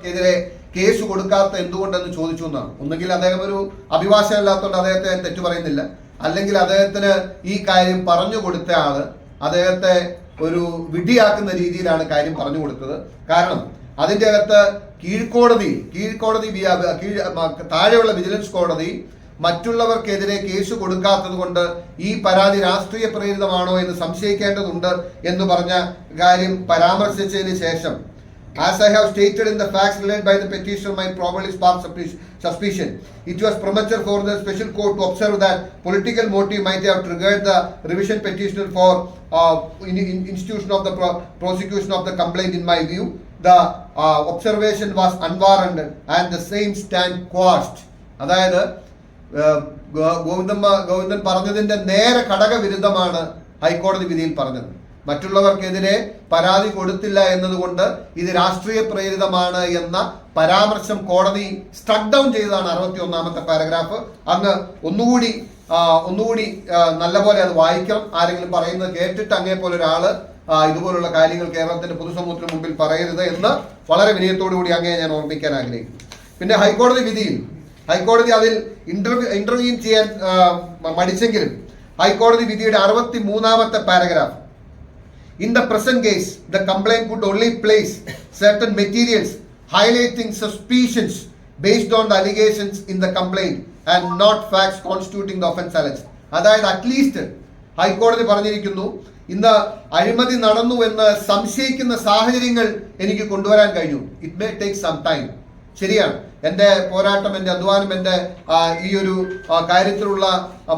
മറ്റുള്ളവർക്കെതിരെ case കൊടുക്കാത്ത എന്തുകൊണ്ടെന്ന് ചോദിച്ചു എന്നാണ്. ഒന്നുകിൽ അദ്ദേഹം ഒരു അഭിഭാഷകനല്ലാത്തതുകൊണ്ട് അദ്ദേഹത്തെ തെറ്റു പറയുന്നില്ല. അല്ലെങ്കിൽ അദ്ദേഹത്തിന് ഈ കാര്യം പറഞ്ഞു കൊടുത്ത ആൾ അദ്ദേഹത്തെ ഒരു വിഡിയാക്കുന്ന രീതിയിലാണ് കാര്യം പറഞ്ഞു കൊടുത്തത്. കാരണം അതിന്റെ അകത്ത് കീഴ്ക്കോടതി കീഴ്ക്കോടതി കീഴ് താഴെയുള്ള വിജിലൻസ് കോടതി മറ്റുള്ളവർക്കെതിരെ കേസ് കൊടുക്കാത്തത് കൊണ്ട് ഈ പരാതി രാഷ്ട്രീയ പ്രേരിതമാണോ എന്ന് സംശയിക്കേണ്ടതുണ്ട് എന്ന് പറഞ്ഞ കാര്യം പരാമർശിച്ചതിന് ശേഷം As I have stated in the facts related by the petitioner my probably sparked suspicion. It was premature for the special court to observe that political motive might have triggered the revision petitioner for uh, in, in- institution of the pro- prosecution of the complaint. In my view, the uh, observation was unwarranted and the same stand quashed. അതായത് ഏഹ്, go- Govindan പറഞ്ഞതിന്റെ നേരെ ഘടകവിരുദ്ധമാണ് ഹൈക്കോടതി വിധിയിൽ പറഞ്ഞത് മറ്റുള്ളവർക്കെതിരെ പരാതി കൊടുത്തില്ല എന്നതുകൊണ്ട് ഇത് രാഷ്ട്രീയ പ്രേരിതമാണ് എന്ന പരാമർശം കോടതി സ്ട്രക്ക് ഡൗൺ ചെയ്തതാണ് അറുപത്തി ഒന്നാമത്തെ പാരഗ്രാഫ് അങ്ങ് ഒന്നുകൂടി ഒന്നുകൂടി നല്ലപോലെ അത് വായിക്കണം. ആരെങ്കിലും പറയുന്നത് കേട്ടിട്ട് അങ്ങേ പോലെ ഒരാൾ ഇതുപോലുള്ള കാര്യങ്ങൾ കേരളത്തിന്റെ പൊതുസമൂഹത്തിന് മുമ്പിൽ പറയരുത് എന്ന് വളരെ വിനയത്തോടു കൂടി അങ്ങേ ഞാൻ ഓർമ്മിക്കാൻ ആഗ്രഹിക്കുന്നു. പിന്നെ ഹൈക്കോടതി വിധിയിൽ ഹൈക്കോടതി അതിൽ ഇന്റർവ്യൂ ഇന്റർവ്യൂ ചെയ്യാൻ മടിച്ചെങ്കിലും ഹൈക്കോടതി വിധിയുടെ അറുപത്തി മൂന്നാമത്തെ paragraph In the present case, the complaint could only place certain materials highlighting suspicions based on the allegations in the complaint and not facts constituting the offense alleged. അതായത് അറ്റ്ലീസ്റ്റ് ഹൈക്കോടതി പറഞ്ഞിരിക്കുന്നു ഇന്ന് അഴിമതി നടന്നു എന്ന് സംശയിക്കുന്ന സാഹചര്യങ്ങൾ എനിക്ക് കൊണ്ടുവരാൻ കഴിഞ്ഞു it may take some time ശരിയാണ്. എന്റെ പോരാട്ടം എന്റെ അധ്വാനം എന്റെ ഈ ഒരു കാര്യത്തിലുള്ള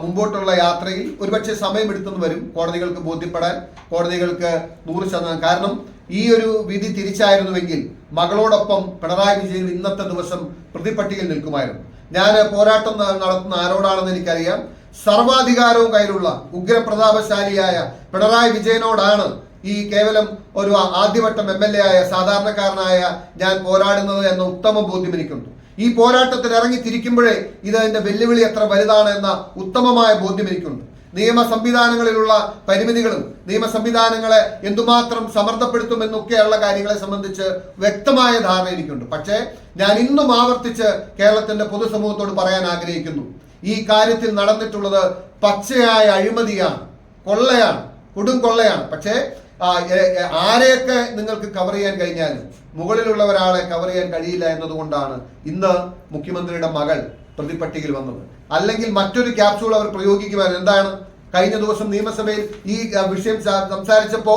മുമ്പോട്ടുള്ള യാത്രയിൽ ഒരുപക്ഷെ സമയമെടുത്തെന്ന് വരും കോടതികൾക്ക് ബോധ്യപ്പെടാൻ കോടതികൾക്ക് നൂറ് ശതമാനം. കാരണം ഈ ഒരു വിധി തിരിച്ചായിരുന്നുവെങ്കിൽ മകളോടൊപ്പം പിണറായി വിജയൻ ഇന്നത്തെ ദിവസം പ്രതിപട്ടികയിൽ നിൽക്കുമായിരുന്നു. ഞാൻ പോരാട്ടം നടത്തുന്ന ആരോടാണെന്ന് എനിക്കറിയാം. സർവാധികാരവും കയ്യിലുള്ള ഉഗ്രപ്രതാപശാലിയായ പിണറായി വിജയനോടാണ് ഈ കേവലം ഒരു ആദ്യവട്ടം എം എൽ എ ആയ സാധാരണക്കാരനായ ഞാൻ പോരാടുന്നത് എന്ന ഉത്തമ ബോധ്യം എനിക്കുണ്ട്. ഈ പോരാട്ടത്തിൽ ഇറങ്ങി തിരിക്കുമ്പോഴേ അതിന്റെ വെല്ലുവിളി എത്ര വലുതാണ് എന്ന ഉത്തമമായ ബോധ്യം എനിക്കുണ്ട്. നിയമ സംവിധാനങ്ങളിലുള്ള പരിമിതികളും നിയമ സംവിധാനങ്ങളെ എന്തുമാത്രം സമ്മർദ്ദപ്പെടുത്തുമെന്നൊക്കെയുള്ള കാര്യങ്ങളെ സംബന്ധിച്ച് വ്യക്തമായ ധാരണ എനിക്കുണ്ട്. പക്ഷേ ഞാൻ ഇന്നും ആവർത്തിച്ച് കേരളത്തിന്റെ പൊതുസമൂഹത്തോട് പറയാൻ ആഗ്രഹിക്കുന്നു. ഈ കാര്യത്തിൽ നടന്നിട്ടുള്ളത് പച്ചയായ അഴിമതിയാണ്. കൊള്ളയാണ്. കൊടും കൊള്ളയാണ്. പക്ഷേ ആരെയൊക്കെ നിങ്ങൾക്ക് കവർ ചെയ്യാൻ കഴിഞ്ഞാലും മുകളിലുള്ള ഒരാളെ കവർ ചെയ്യാൻ കഴിയില്ല എന്നതുകൊണ്ടാണ് ഇന്ന് മുഖ്യമന്ത്രിയുടെ മകൾ പ്രതിപട്ടികയിൽ വന്നത്. അല്ലെങ്കിൽ മറ്റൊരു ക്യാപ്സൂൾ അവർ പ്രയോഗിക്കുവാൻ എന്താണ്? കഴിഞ്ഞ ദിവസം നിയമസഭയിൽ ഈ വിഷയം സംസാരിച്ചപ്പോ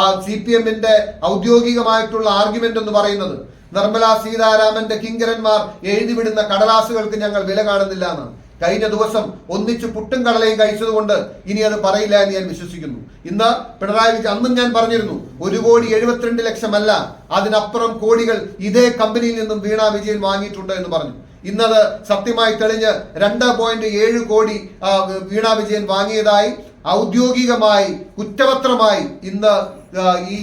ആ സി പി എമ്മിന്റെ ഔദ്യോഗികമായിട്ടുള്ള ആർഗ്യുമെന്റ് എന്ന് പറയുന്നത് നിർമ്മല സീതാരാമന്റെ കിങ്കരന്മാർ എഴുതിവിടുന്ന കടലാസുകൾക്ക് ഞങ്ങൾ വില കാണുന്നില്ല എന്നാണ്. കഴിഞ്ഞ ദിവസം ഒന്നിച്ച് പുട്ടും കടലയും കഴിച്ചതുകൊണ്ട് ഇനി അത് പറയില്ല എന്ന് ഞാൻ വിശ്വസിക്കുന്നു. ഇന്ന് പിണറായി വിജയൻ അന്നും ഞാൻ പറഞ്ഞിരുന്നു ഒരു കോടി എഴുപത്തിരണ്ട് ലക്ഷമല്ല അതിനപ്പുറം കോടികൾ ഇതേ കമ്പനിയിൽ നിന്നും വീണ വിജയൻ വാങ്ങിയിട്ടുണ്ട് എന്ന് പറഞ്ഞു. ഇന്നത് സത്യമായി തെളിഞ്ഞ് രണ്ട് പോയിന്റ് ഏഴ് കോടി വീണ വിജയൻ വാങ്ങിയതായി ഔദ്യോഗികമായി കുറ്റപത്രമായി ഇന്ന് ഈ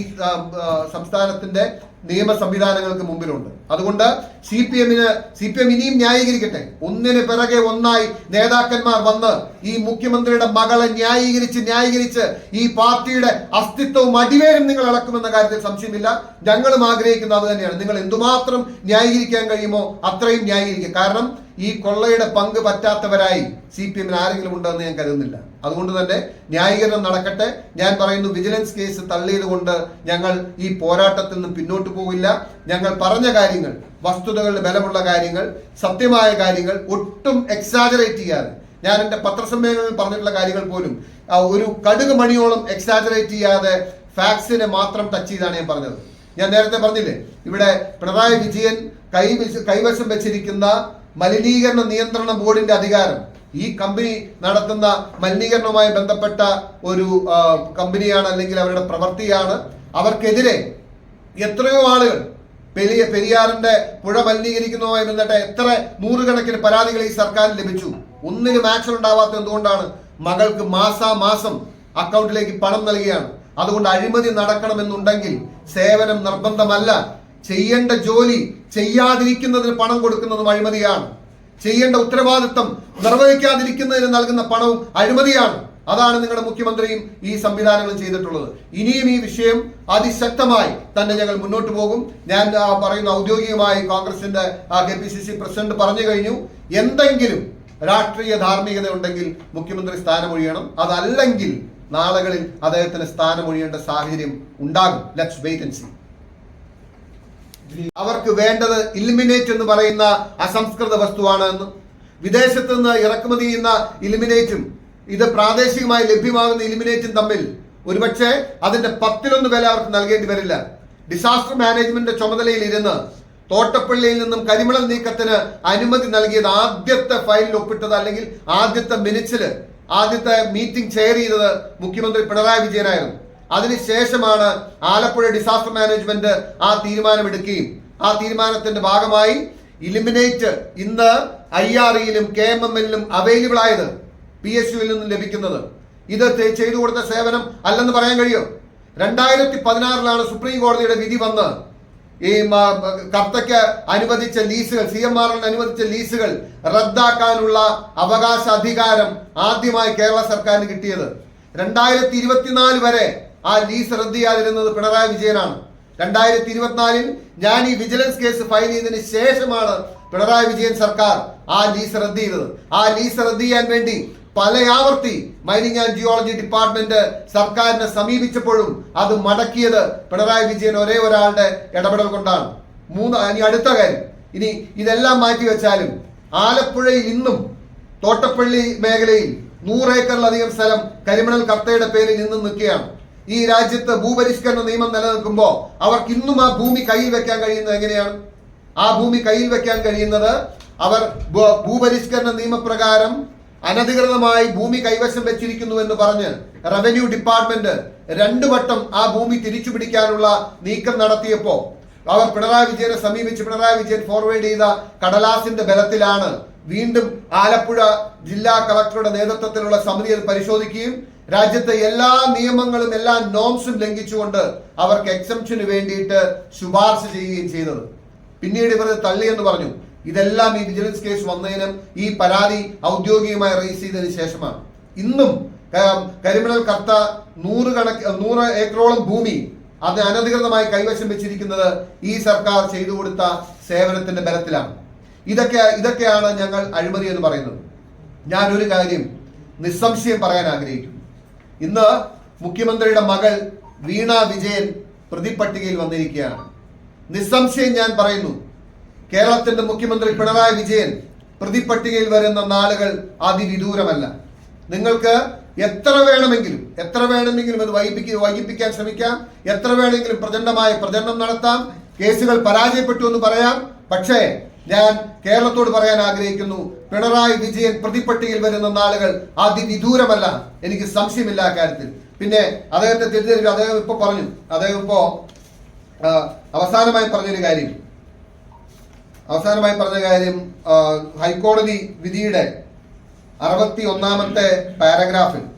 സംസ്ഥാനത്തിന്റെ നിയമ സംവിധാനങ്ങൾക്ക് മുമ്പിലുണ്ട്. അതുകൊണ്ട് സി പി എമ്മിന് സി പി എം ഇനിയും ന്യായീകരിക്കട്ടെ. ഒന്നിന് പിറകെ ഒന്നായി നേതാക്കന്മാർ വന്ന് ഈ മുഖ്യമന്ത്രിയുടെ മകളെ ന്യായീകരിച്ച് ന്യായീകരിച്ച് ഈ പാർട്ടിയുടെ അസ്തിത്വവും അടിവേരും നിങ്ങൾ ഇളക്കുമെന്ന കാര്യത്തിൽ സംശയമില്ല. ഞങ്ങളും ആഗ്രഹിക്കുന്നത് അത് തന്നെയാണ്. നിങ്ങൾ എന്തുമാത്രം ന്യായീകരിക്കാൻ കഴിയുമോ അത്രയും ന്യായീകരിക്കുക. കാരണം ഈ കൊള്ളയുടെ പങ്ക് പറ്റാത്തവരായി സി പി എമ്മിന് ആരെങ്കിലും ഉണ്ടെന്ന് ഞാൻ കരുതുന്നില്ല. അതുകൊണ്ട് തന്നെ ന്യായീകരണം നടക്കട്ടെ. ഞാൻ പറയുന്നു വിജിലൻസ് കേസ് തള്ളിയത് കൊണ്ട് ഞങ്ങൾ ഈ പോരാട്ടത്തിൽ നിന്ന് പിന്നോട്ട് പോകില്ല. ഞങ്ങൾ പറഞ്ഞ കാര്യങ്ങൾ വസ്തുതകളുടെ ബലമുള്ള കാര്യങ്ങൾ സത്യമായ കാര്യങ്ങൾ ഒട്ടും എക്സാജറേറ്റ് ചെയ്യാതെ. ഞാൻ എന്റെ പത്രസമ്മേളനങ്ങളിൽ പറഞ്ഞിട്ടുള്ള കാര്യങ്ങൾ പോലും ഒരു കടുക് മണിയോളം എക്സാജറേറ്റ് ചെയ്യാതെ ഫാക്സിനെ മാത്രം ടച്ച് ചെയ്താണ് ഞാൻ പറഞ്ഞത്. ഞാൻ നേരത്തെ പറഞ്ഞില്ലേ ഇവിടെ പിണറായി വിജയൻ കൈ കൈവശം വെച്ചിരിക്കുന്ന മലിനീകരണ നിയന്ത്രണ ബോർഡിന്റെ അധികാരം. ഈ കമ്പനി നടത്തുന്ന മലിനീകരണവുമായി ബന്ധപ്പെട്ട ഒരു കമ്പനിയാണ് അല്ലെങ്കിൽ അവരുടെ പ്രവൃത്തിയാണ് അവർക്കെതിരെ എത്രയോ ആളുകൾ പെരിയ പെരിയാറിന്റെ പുഴ മലിനീകരിക്കുന്നതുമായി ബന്ധപ്പെട്ട എത്ര നൂറുകണക്കിന് പരാതികൾ ഈ സർക്കാരിന് ലഭിച്ചു. ഒന്നിനും ആക്ഷൻ ഉണ്ടാവാത്ത എന്തുകൊണ്ടാണ് മകൾക്ക് മാസാമാസം അക്കൗണ്ടിലേക്ക് പണം നൽകുകയാണ് അതുകൊണ്ട് അഴിമതി നടക്കണമെന്നുണ്ടെങ്കിൽ സേവനം നിർബന്ധമല്ല. ചെയ്യേണ്ട ജോലി ചെയ്യാതിരിക്കുന്നതിന് പണം കൊടുക്കുന്നതും അഴിമതിയാണ്. ചെയ്യേണ്ട ഉത്തരവാദിത്തം നിർവഹിക്കാതിരിക്കുന്നതിന് നൽകുന്ന പണവും അഴിമതിയാണ്. അതാണ് നിങ്ങളുടെ മുഖ്യമന്ത്രിയും ഈ സംവിധാനങ്ങളും ചെയ്തിട്ടുള്ളത്. ഇനിയും ഈ വിഷയം അതിശക്തമായി തന്നെ ഞങ്ങൾ മുന്നോട്ട് പോകും. ഞാൻ പറയുന്ന ഔദ്യോഗികമായി കോൺഗ്രസിന്റെ K P C C president പറഞ്ഞു കഴിഞ്ഞു. എന്തെങ്കിലും രാഷ്ട്രീയ ധാർമ്മികത ഉണ്ടെങ്കിൽ മുഖ്യമന്ത്രി സ്ഥാനമൊഴിയണം. അതല്ലെങ്കിൽ നാളുകളിൽ അദ്ദേഹത്തിന് സ്ഥാനമൊഴിയേണ്ട സാഹചര്യം ഉണ്ടാകും. ലെറ്റ്സ് വെയിറ്റ് ആൻഡ് സീ അവർക്ക് വേണ്ടത് ഇലിമിനേറ്റ് എന്ന് പറയുന്ന അസംസ്കൃത വസ്തുവാണ് എന്ന് വിദേശത്ത് നിന്ന് ഇറക്കുമതി ചെയ്യുന്ന ഇലിമിനേറ്റും ഇത് പ്രാദേശികമായി ലഭ്യമാകുന്ന ഇലിമിനേറ്റും തമ്മിൽ ഒരുപക്ഷെ അതിന്റെ പത്തിലൊന്ന് വില അവർക്ക് നൽകേണ്ടി വരില്ല. ഡിസാസ്റ്റർ മാനേജ്മെന്റ് ചുമതലയിൽ ഇരുന്ന് തോട്ടപ്പള്ളിയിൽ നിന്നും കരിമണൽ നീക്കത്തിന് അനുമതി നൽകിയത് ആദ്യത്തെ ഫയലിൽ ഒപ്പിട്ടത് അല്ലെങ്കിൽ ആദ്യത്തെ മിനിച്ചിൽ ആദ്യത്തെ മീറ്റിംഗ് ചെയർ ചെയ്തത് മുഖ്യമന്ത്രി പിണറായി വിജയനായിരുന്നു. അതിനുശേഷമാണ് ആലപ്പുഴ ഡിസാസ്റ്റർ മാനേജ്മെന്റ് ആ തീരുമാനമെടുക്കുകയും ആ തീരുമാനത്തിന്റെ ഭാഗമായി ഇലിമിനേറ്റ് ഇന്ന് ഐ ആർ ഇയിലും കെ എം എം എല്ലിലും അവൈലബിൾ ആയത് പി എസ് യുവിൽ നിന്നും ലഭിക്കുന്നത്. ഇത് ചെയ്തു കൊടുത്ത സേവനം അല്ലെന്ന് പറയാൻ കഴിയും? രണ്ടായിരത്തി പതിനാറിലാണ് സുപ്രീം കോടതിയുടെ വിധി വന്ന് ഈ കർത്തയ്ക്ക് അനുവദിച്ച ലീസുകൾ സി എം ആറിന് അനുവദിച്ച ലീസുകൾ റദ്ദാക്കാനുള്ള അവകാശ അധികാരം ആദ്യമായി കേരള സർക്കാരിന് കിട്ടിയത്. രണ്ടായിരത്തി ഇരുപത്തിനാല് വരെ ആ ലീസ് റദ്ദ് ചെയ്യാതിരുന്നത് പിണറായി വിജയനാണ്. രണ്ടായിരത്തി ഇരുപത്തിനാലിൽ ഞാൻ ഈ വിജിലൻസ് കേസ് ഫയൽ ചെയ്തതിന് ശേഷമാണ് പിണറായി വിജയൻ സർക്കാർ ആ ലീസ് റദ്ദ് ചെയ്തത്. ആ ലീസ് റദ്ദ് ചെയ്യാൻ വേണ്ടി പലയാവർത്തി മൈനിങ് ആൻഡ് ജിയോളജി ഡിപ്പാർട്ട്മെന്റ് സർക്കാരിനെ സമീപിച്ചപ്പോഴും അത് മടക്കിയത് പിണറായി വിജയൻ ഒരേ ഒരാളുടെ ഇടപെടൽ കൊണ്ടാണ്. മൂന്ന് ഇനി അടുത്ത കാര്യം. ഇനി ഇതെല്ലാം മാറ്റി വെച്ചാലും ആലപ്പുഴയിൽ ഇന്നും തോട്ടപ്പള്ളി മേഖലയിൽ നൂറേക്കറിലധികം സ്ഥലം കരിമണൽ കർത്തയുടെ പേരിൽ നിന്നും നിൽക്കുകയാണ്. ഈ രാജ്യത്ത് ഭൂപരിഷ്കരണ നിയമം നിലനിൽക്കുമ്പോൾ അവർക്ക് ഇന്നും ആ ഭൂമി കയ്യിൽ വെക്കാൻ കഴിയുന്നത് എങ്ങനെയാണ്? ആ ഭൂമി കയ്യിൽ വെക്കാൻ കഴിയുന്നത് അവർ ഭൂപരിഷ്കരണ നിയമപ്രകാരം അനധികൃതമായി ഭൂമി കൈവശം വെച്ചിരിക്കുന്നു എന്ന് പറഞ്ഞ് റവന്യൂ ഡിപ്പാർട്ട്മെന്റ് രണ്ടു വട്ടം ആ ഭൂമി തിരിച്ചു പിടിക്കാനുള്ള നീക്കം നടത്തിയപ്പോൾ അവർ പിണറായി വിജയനെ സമീപിച്ച് പിണറായി വിജയൻ ഫോർവേഡ് ചെയ്ത കടലാസിന്റെ ബലത്തിലാണ് വീണ്ടും ആലപ്പുഴ ജില്ലാ കളക്ടറുടെ നേതൃത്വത്തിലുള്ള സമിതി അത് പരിശോധിക്കുകയും രാജ്യത്തെ എല്ലാ നിയമങ്ങളും എല്ലാ നോംസും ലംഘിച്ചുകൊണ്ട് അവർക്ക് എക്സംഷന് വേണ്ടിയിട്ട് ശുപാർശ ചെയ്യുകയും ചെയ്തത്. പിന്നീട് ഇവർ തള്ളിയെന്ന് പറഞ്ഞു. ഇതെല്ലാം ഈ വിജിലൻസ് കേസ് വന്നതിനും ഈ പരാതി ഔദ്യോഗികമായി റേസ് ചെയ്തതിനു ശേഷമാണ്. ഇന്നും കരിമിനൽ കർത്ത നൂറ് കണക്ക് നൂറ് ഏക്കറോളം ഭൂമി അത് അനധികൃതമായി കൈവശം വെച്ചിരിക്കുന്നത് ഈ സർക്കാർ ചെയ്തു കൊടുത്ത സേവനത്തിന്റെ ബലത്തിലാണ്. ഇതൊക്കെ ഇതൊക്കെയാണ് ഞങ്ങൾ അഴിമതി എന്ന് പറയുന്നത്. ഞാൻ ഒരു കാര്യം നിസ്സംശയം പറയാൻ ആഗ്രഹിക്കുന്നു. ഇന്ന് മുഖ്യമന്ത്രിയുടെ മകൾ വീണ വിജയൻ പ്രതിപട്ടികയിൽ വന്നിരിക്കുകയാണ്. നിസ്സംശയം ഞാൻ പറയുന്നു കേരളത്തിന്റെ മുഖ്യമന്ത്രി പിണറായി വിജയൻ പ്രതിപട്ടികയിൽ വരുന്ന നാളുകൾ അതിവിദൂരമല്ല. നിങ്ങൾക്ക് എത്ര വേണമെങ്കിലും എത്ര വേണമെങ്കിലും അത് വൈകിപ്പിക്ക വൈകിപ്പിക്കാൻ ശ്രമിക്കാം എത്ര വേണമെങ്കിലും പ്രചണ്ഡമായ പ്രചരണം നടത്താം കേസുകൾ പരാജയപ്പെട്ടു എന്ന് പറയാം പക്ഷേ ഞാൻ കേരളത്തോട് പറയാൻ ആഗ്രഹിക്കുന്നു. പിണറായി വിജയൻ പ്രതിപ്പട്ടിയിൽ വരുന്ന നാളുകൾ അതിവിദൂരമല്ല. എനിക്ക് സംശയമില്ല കാര്യത്തിൽ. പിന്നെ അദ്ദേഹത്തെ തിരിച്ചറിവ് അദ്ദേഹം ഇപ്പൊ പറഞ്ഞു. അദ്ദേഹം ഇപ്പോ അവസാനമായി പറഞ്ഞൊരു കാര്യം. അവസാനമായി പറഞ്ഞ കാര്യം ഹൈക്കോടതി വിധിയുടെ അറുപത്തി ഒന്നാമത്തെ പാരഗ്രാഫിൽ